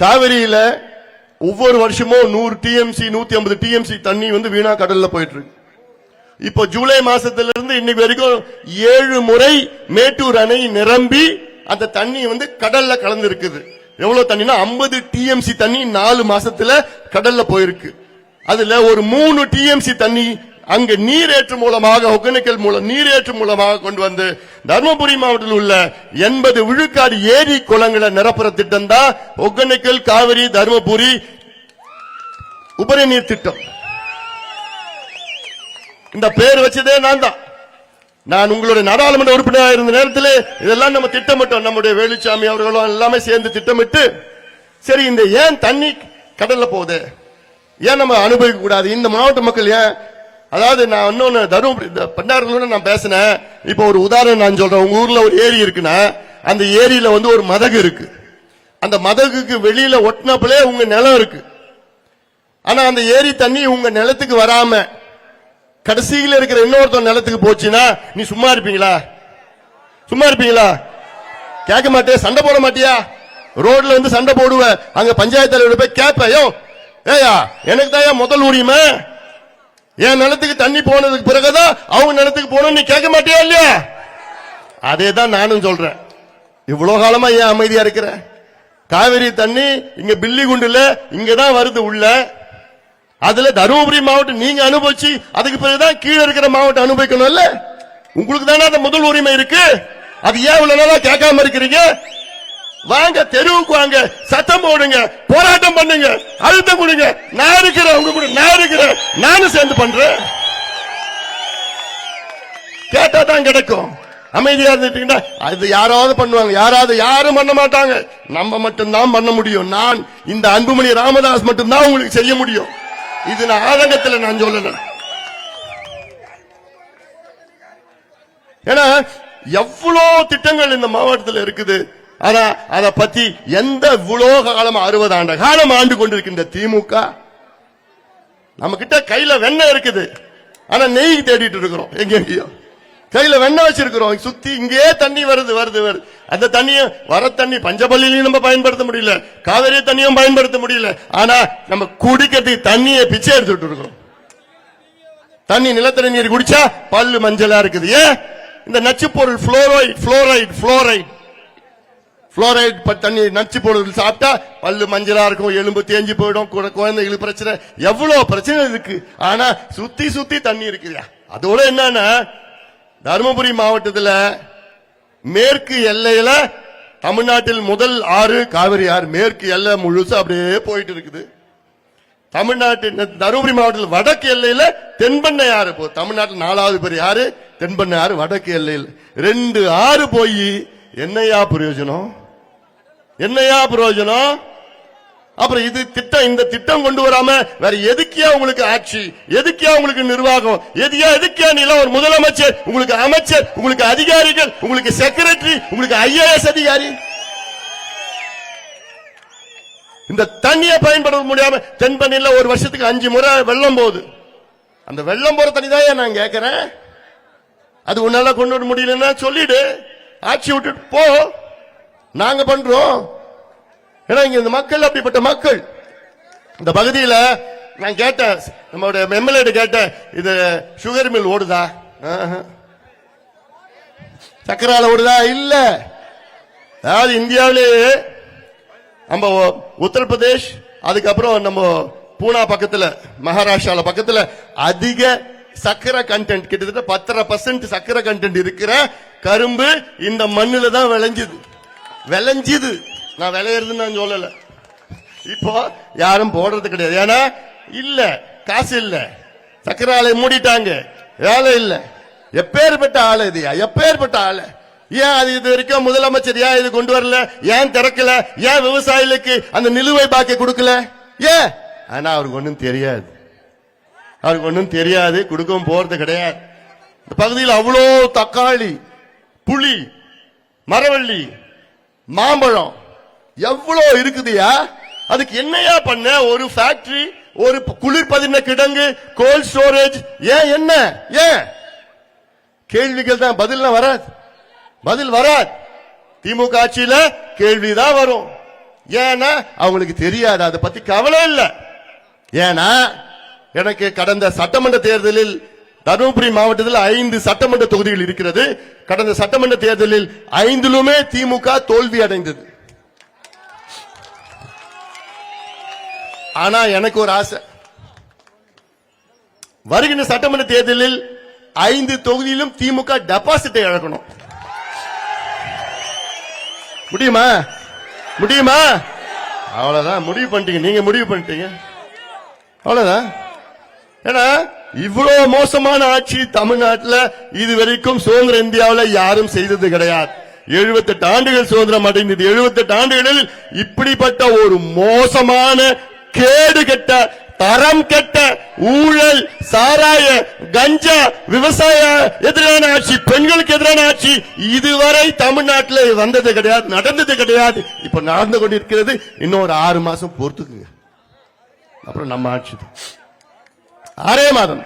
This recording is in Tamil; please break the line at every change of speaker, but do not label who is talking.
காவிரியில ஒவ்வொரு வருஷமும் நூறு டிஎம்சி நூத்தி ஐம்பது டிஎம்சி தண்ணி வந்து வீணா கடல்ல போயிட்டு இருக்கு இப்போ ஜூலை மாசத்துல இருந்து இன்னைக்கு வரைக்கும் ஏழு முறை மேட்டூர் அணை நிரம்பி அந்த தண்ணி வந்து கடல்ல கலந்து இருக்குது எவ்வளவு தண்ணினா 50 டிஎம்சி தண்ணி நாலு மாசத்துல கடல்ல போயிருக்கு. அதுல ஒரு மூணு டிஎம்சி தண்ணி அங்கு நீரேற்று மூலமாக ஒகேனக்கல் மூலம் நீரேற்று மூலமாக கொண்டு வந்து தர்மபுரி மாவட்டத்தில் உள்ள எண்பது விழுக்காடு ஏரி குளங்களை நிரப்புற திட்டம் தான் ஒகேனக்கல் காவிரி தர்மபுரி உபரி நீர் திட்டம். இந்த பேர் வச்சதே நான் தான். நான் உங்களுடைய நாடாளுமன்ற உறுப்பினராக இருந்த நேரத்தில் இதெல்லாம் நம்ம திட்டமிட்டோம். நம்முடைய வேலுச்சாமி அவர்களும் எல்லாமே சேர்ந்து திட்டமிட்டு சரி இந்த ஏன் தண்ணி கடல்ல போகுது? ஏன் நம்ம அனுபவிக்க கூடாது? இந்த மாவட்ட மக்கள் ஏன் அதாவது நான் இன்னொன்று தருமபுரி இந்த பண்டாரங்களோட நான் பேசினேன். இப்போ ஒரு உதாரணம் நான் சொல்றேன். உங்க ஊர்ல ஒரு ஏரி இருக்குன்னா அந்த ஏரியில வந்து ஒரு மதகு இருக்கு. அந்த மதகுக்கு வெளியில ஒட்டினப்பலே உங்க நிலம் இருக்கு. ஆனா அந்த ஏரி தண்ணி உங்க நிலத்துக்கு வராம கடைசியில் இருக்கிற இன்னொருத்தன் நிலத்துக்கு போச்சுன்னா நீ சும்மா இருப்பீங்களா? சும்மா இருப்பீங்களா? கேட்க மாட்டே சண்டை போட மாட்டியா? ரோட்ல வந்து சண்டை போடுவ. அங்க பஞ்சாயத்து தலைவர் போய் கேட்பேன் ஏயா எனக்கு தான் முதல் உரிமை. என் நிலத்துக்கு தண்ணி போனதுக்கு பிறகுதான் அவங்க நிலத்துக்கு போகணும் நீ கேட்க மாட்டியா இல்லையா? அதே தான் நானும் சொல்றேன். இவ்வளவு காலமா ஏன் அமைதியா இருக்கிற? காவிரி தண்ணி இங்க பில்லி குண்டுல தான் வருது உள்ள. அதுல தருமபுரி மாவட்டம் நீங்க அனுபவிச்சு அதுக்கு பிறகுதான் கீழே இருக்கிற மாவட்டம் அனுபவிக்கணும்ல? உங்களுக்கு தானே அந்த முதல் உரிமை இருக்கு? அது ஏன் இவ்வளவு நாளா கேட்காம இருக்கிறீங்க? வாங்க தெருவுக்கு வாங்க சத்தம் போடுங்க போராட்டம் பண்ணுங்க அழுத்தம் கொடுங்க. நான் இருக்கிறேன் உங்க கூட நான் இருக்கிறேன். நானும் சேர்ந்து பண்றேன். கேட்டா தான் கிடைக்கும். அமைதியா இருந்துட்டீங்கன்னா அது யாராவது பண்ணுவாங்க. யாராவது யாரும் பண்ண மாட்டாங்க. நம்ம மட்டும்தான் பண்ண முடியும். நான் இந்த அன்புமணி ராமதாஸ் மட்டும்தான் உங்களுக்கு செய்ய முடியும். இது நான் ஆதங்கத்தில் நான் சொல்லல. ஏன்னா எவ்வளோ திட்டங்கள் இந்த மாவட்டத்தில் இருக்குது. ஆனா அதை பத்தி எந்த இவ்வளோ காலம் அறுபது ஆண்டு காலம் ஆண்டு கொண்டிருக்கின்ற திமுக? நம்ம கிட்ட கையில வெண்ணெய் இருக்குது. ஆனா நெய் தேடிட்டு இருக்கிறோம். எங்க எங்கேயோ கையில வெண்ணெய் வச்சிருக்கிறோம். சுத்தி இங்கே தண்ணி வருது வருது வருது. அந்த தண்ணியும் வர தண்ணி பஞ்சபள்ளியிலையும் நம்ம பயன்படுத்த முடியல. காவிரி தண்ணியும் பயன்படுத்த முடியல. ஆனா நம்ம குடிக்கிறதுக்கு தண்ணியை பிச்சை எடுத்துட்டு இருக்கிறோம். தண்ணி நிலத்தடி நீர் குடிச்சா பல்லு மஞ்சளா இருக்குது. ஏன்? இந்த நச்சு பொருள் புளோரைட் புளோரைட் புளோரைட் புளோரைட் தண்ணி நச்சு போடுறது சாப்பிட்டா பல்லு மஞ்சளா இருக்கும் எலும்பு தேஞ்சு போயிடும் குழந்தைகளுக்கு பிரச்சனை. எவ்வளவு பிரச்சனை இருக்கு. ஆனா சுத்தி சுத்தி தண்ணி இருக்குதா அதோட என்னன்னா தருமபுரி மாவட்டத்தில் மேற்கு எல்லையில தமிழ்நாட்டில் முதல் ஆறு காவிரி ஆறு மேற்கு எல்லை முழுசு அப்படியே போயிட்டு இருக்குது. தமிழ்நாட்டின் தருமபுரி மாவட்டத்தில் வடக்கு எல்லையில தென்பண்ணை ஆறு போ தமிழ்நாட்டில் நாலாவது பெரிய ஆறு தென்பண்ணை ஆறு வடக்கு எல்லையில். ரெண்டு ஆறு போய் என்னையா பிரயோஜனம்? என்னையா பிரயோஜனம்? அப்புறம் இது திட்டம் இந்த திட்டம் கொண்டு வராம வேற எதுக்கியா உங்களுக்கு ஆட்சி? எதுக்கியா உங்களுக்கு நிர்வாகம்? எதுக்கியா எதுக்கியா நீல ஒரு முதலமைச்சர்? உங்களுக்கு அமைச்சர் உங்களுக்கு அதிகாரிகள் உங்களுக்கு செக்ரட்டரி உங்களுக்கு ஐஏஎஸ் அதிகாரி. இந்த தண்ணியை பயன்படுத்த முடியாம தென்பண்ணில ஒரு வருஷத்துக்கு அஞ்சு முறை வெள்ளம் போகுது. அந்த வெள்ளம் போற தண்ணி தான் நான் கேட்கிறேன் அது உன்னால கொண்டு வர முடியலன்னா சொல்லிடு. ஆட்சி விட்டுட்டு போ. நாங்க பண்றோம். ஏன்னா இங்க இந்த மக்கள் அப்படிப்பட்ட மக்கள். இந்த பகுதியில நான் கேட்டேன் நம்மளுடைய எம்எல்ஏ கேட்டேன் இது சுகர் மில் ஓடுதா? சக்கரால ஓடுதா? இல்ல. அதாவது இந்தியாவிலேயே நம்ம உத்தரப்பிரதேஷ் அதுக்கப்புறம் நம்ம பூனா பக்கத்துல மகாராஷ்டிரால பக்கத்துல அதிக சக்கரை கண்டென்ட் கிட்டத்தட்ட பத்தரை பர்சன்ட் சக்கரை கண்டென்ட் இருக்கிற கரும்பு இந்த மண்ணில தான் விளைஞ்சுது. விளைஞ்சுது. நான் விளையிறதுன்னு நான் சொல்லல. இப்போ யாரும் போடுறது கிடையாது. ஏன்னா இல்ல காசு இல்ல. சக்கரை ஆலை மூடிட்டாங்க. வேலை இல்ல. எப்பேற்பட்ட ஆளு இது எப்பேற்பட்ட ஆளு? ஏன் அது இது வரைக்கும் முதலமைச்சர் ஏன் இது கொண்டு வரல? ஏன் திறக்கல? ஏன் விவசாயிகளுக்கு அந்த நிலுவை பாக்கி கொடுக்கல? ஏன்? ஆனா அவருக்கு ஒண்ணும் தெரியாது. அவருக்கு ஒண்ணும் தெரியாது. கொடுக்கவும் போறது கிடையாது. இந்த பகுதியில் அவ்வளோ தக்காளி புளி மரவள்ளி மாம்பழம். எவ்வளோ இருக்குதுயா? அதுக்கு என்னையா பண்ண? ஒரு ஃபேக்டரி ஒரு குளிர்பதின கிடங்கு கோல்ட் ஸ்டோரேஜ் ஏன் என்ன? ஏன்? கேள்விகள் தான் பதில் வராது. பதில் வராது. திமுக ஆட்சியில கேள்விதான் வரும். ஏன்னா அவங்களுக்கு தெரியாது. அதை பத்தி கவலை இல்லை. ஏன்னா எனக்கு கடந்த சட்டமன்ற தேர்தலில் தருமபுரி மாவட்டத்தில் ஐந்து சட்டமன்ற தொகுதிகள் இருக்கிறது. கடந்த சட்டமன்ற தேர்தலில் ஐந்திலுமே திமுக தோல்வி அடைந்தது. ஆனா எனக்கு ஒரு ஆசை. வருகின்ற சட்டமன்ற தேர்தலில் ஐந்து தொகுதியிலும் திமுக டெபாசிட்டை இழக்கணும் முடியுமா? முடியுமா? அவ்வளவுதான். முடிவு பண்ணிட்டீங்க. நீங்க முடிவு பண்ணிட்டீங்க. அவ்வளவுதான். ஏன்னா இவ்வளவு மோசமான ஆட்சி தமிழ்நாட்டுல இது வரைக்கும் சுதந்திர இந்தியாவுல யாரும் செய்தது கிடையாது. 78 ஆண்டுகள் சுதந்திரம் அடைந்தது. 78 ஆண்டுகளில் இப்படிப்பட்ட ஒரு மோசமான கேடு கெட்ட தரம் கெட்ட ஊழல் சாராய கஞ்சா விவசாய எதிரான ஆட்சி பெண்களுக்கு எதிரான ஆட்சி இதுவரை தமிழ்நாட்டில் வந்தது கிடையாது நடந்தது கிடையாது. இப்ப நடந்து கொண்டிருக்கிறது. இன்னும் ஒரு ஆறு மாசம் பொறுத்துக்குங்க. அப்புறம் நம்ம ஆட்சி தான். ஆறே மாதம்